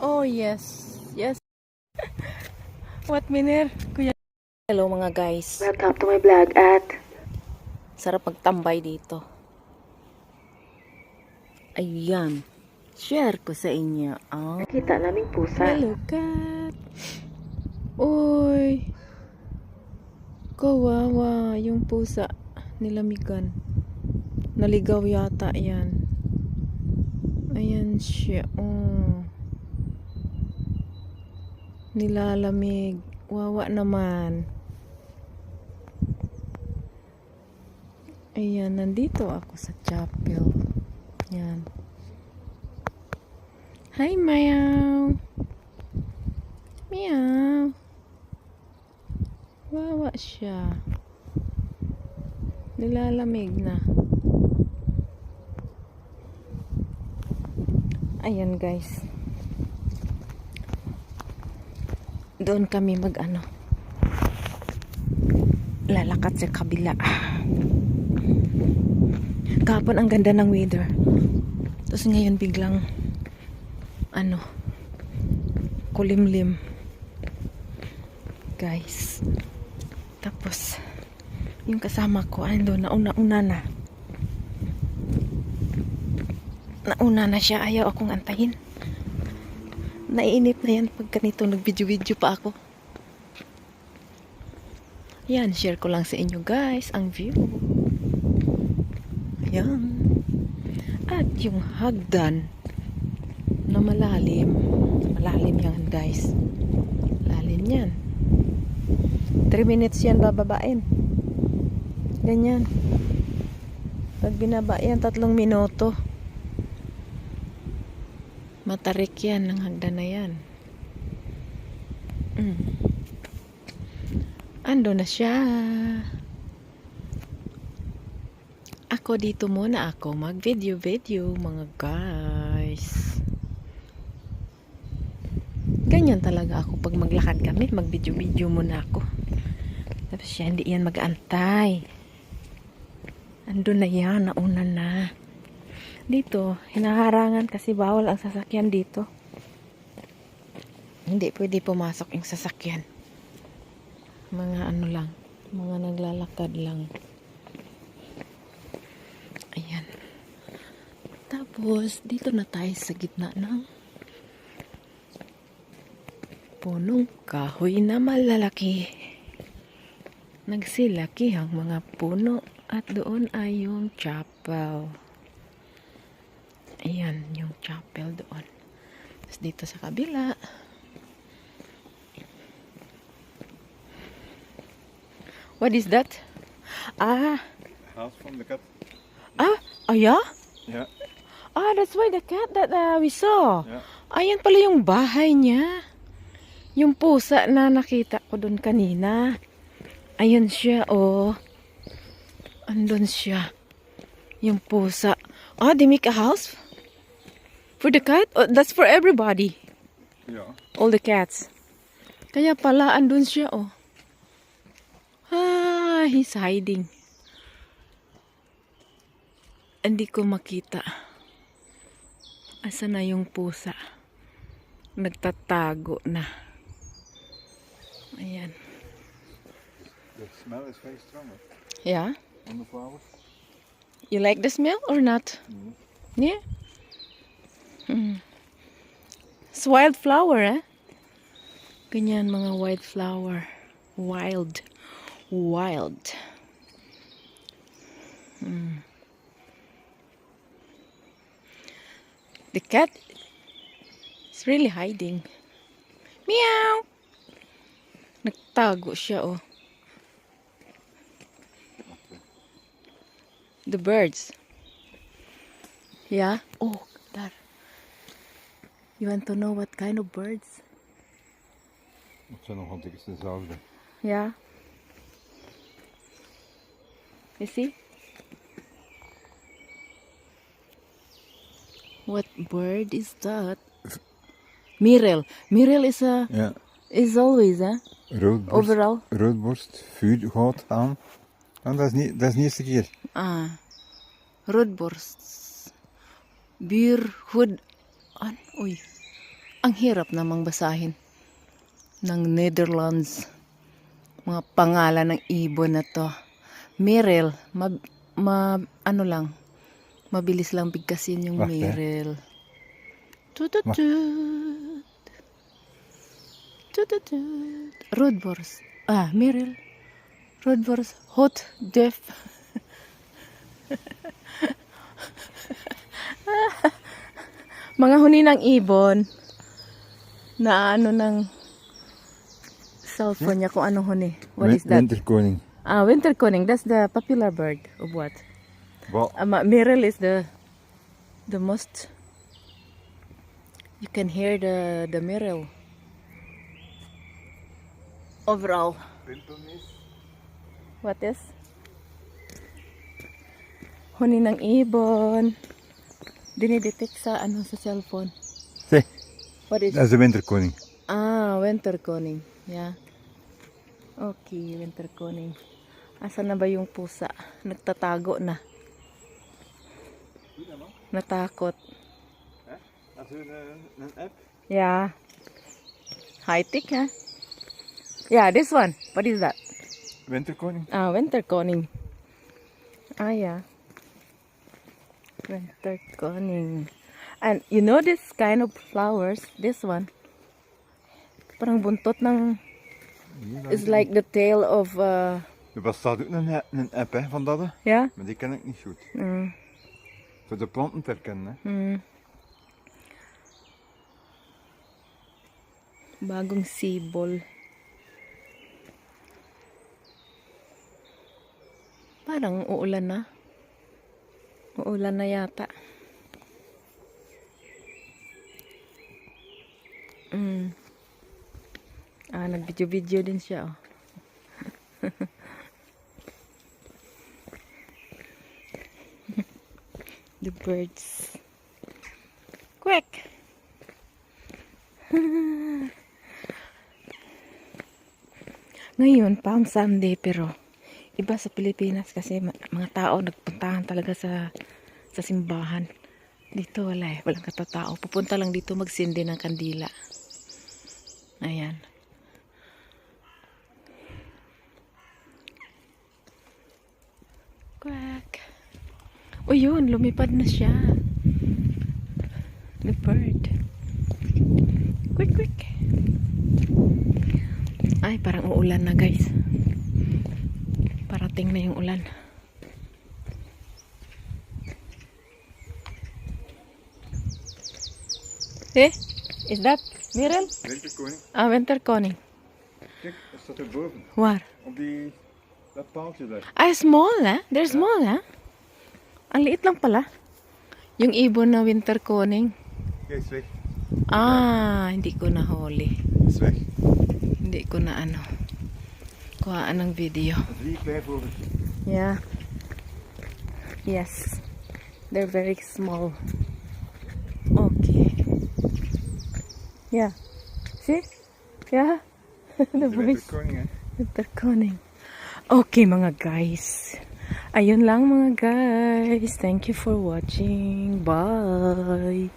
Oh, yes. Yes. What miner? Kuya. Hello mga guys. Welcome to my vlog at Sarap magtambay dito. Ayan. Share ko sa inyo. Oh. kita naming pusa. Hello, cat. Uy. Kawawa yung pusa nilamigan. Naligaw yata yan. Ayan siya. Oh. Nilalamig. Wawa naman. Ayan, nandito ako sa chapel. Yan. Hi, Meow. Meow. Wawa siya. Nilalamig na. Ayan, guys. Doon kami mag ano. Lalakad sa kabila. Kahapon ang ganda ng weather. Tapos ngayon biglang ano kulimlim. Guys. Tapos yung kasama ko ando nauna-una na. Nauna na siya. Ayaw akong antayin. Naiinip na yan pag ganito nag-video-video pa ako. Yan, share ko lang sa inyo guys ang view. Ayan. At yung hagdan na malalim. Malalim yan guys. Lalim yan. 3 minutes yan bababain. Ganyan. Pag binaba yan, tatlong minuto. Matarik yan ng hagdan na yan. Mm. Ando na siya. Ako dito muna ako mag-video-video mga guys. Ganyan talaga ako pag maglakad kami, mag-video-video muna ako. Tapos siya hindi yan mag-antay. Ando na yan, nauna na. Dito, hinaharangan kasi bawal ang sasakyan dito. Hindi pwede pumasok yung sasakyan. Mga ano lang, mga naglalakad lang. Ayan. Tapos, dito na tayo sa gitna ng punong kahoy na malalaki. Nagsilaki ang mga puno at doon ay yung chapel. Ayan, yung chapel doon. Tapos dito sa kabila. What is that? Ah, House from the cat. ah, oh yeah? Yeah, Ah, that's why the cat that uh, we saw. yeah. Ayan pala yung bahay niya. Yung pusa na nakita ko doon kanina. Ayan siya, oh. Andun siya. Yung pusa. Ah, they make a house? For the cat? Oh, that's for everybody. Yeah. All the cats. Kaya pala, andun siya, oh. Ah, he's hiding. Hindi ko makita. Asa na yung pusa? Nagtatago na. Ayan. The smell is very strong huh, Yeah? on the flowers. You like the smell or not? Mhm. Yeah? Mm. It's wildflower, eh? Ganyan mga wildflower. Wild. Wild. Mm. The cat is really hiding. Meow! Nagtago siya, oh. The birds. Yeah? Oh. You want to know what kind of birds? Het zijn nog ik dezelfde. Yeah. You see? What bird is that? Mirel. Mirel is a Ja. is always eh? Roodborst. Overal. Roodborst, vuurgoud aan. En dat is niet, dat is niet eerste keer. Ah. Roodborst. Buurgoed. An, oy. Ang hirap namang basahin ng Netherlands. Mga pangalan ng ibon na to. Merel, ma, ma ano lang, mabilis lang bigkasin yung hè. Merel. Tututut. Tututut. Rodbors. Ah, Merel. Rodbors. Hot, deaf. Mga huni ng ibon na ano ng cellphone niya kung anong huni. What is that? Winterkoning. Ah, winter coning. That's the popular bird of what? Wat? Um, Merel is the the most. You can hear the the Merel. Overall. What is? Huni ng ibon. Dinidetect sa ano sa cellphone. What is? dat is de winterkoning. Ah, winter coning. Yeah. Okay, winter coning. Asa na ba yung pusa? Nagtatago na. Natakot. Yeah. High tech, ha? Yeah, this one. What is that? Winterkoning. Ah, winter coning. Ah, yeah. Winter coning. And you know this kind of flowers? This one. Parang buntot ng... It's like the tail of... Uh, Er bestaat ook een, een app hè, van dat, hè. yeah? maar die ken ik niet goed. Mm. Voor de planten te herkennen. Hè. Mm. Bagong sibol. Parang uulan na. Uulan na yata. Nag-video-video din siya, oh. The birds. Quick! Ngayon, Palm Sunday, pero iba sa Pilipinas kasi mga tao nagpuntahan talaga sa sa simbahan. Dito wala eh, walang katatao. Pupunta lang dito magsindi ng kandila. Ayan. Quack. O yun, lumipad na siya. The bird. Quick, quick. Ay, parang uulan na guys. Parating na yung ulan. Eh, is that Mirel? Winterkoning. Ah, winter coning. Kijk, dat staat erboven. Waar? Op die. Ay, small eh. They're small eh. Ang liit lang pala. Yung ibon na winter coning. Is weg. Ah, hindi ko nahuli. Is weg. Hindi ko na ano. Kuhaan ng video. Yeah. Yes. They're very small. Okay. Yeah. See? Yeah. the voice. winterkoning hè. Winter coning. Okay mga guys. Ayun lang mga guys. Thank you for watching. Bye.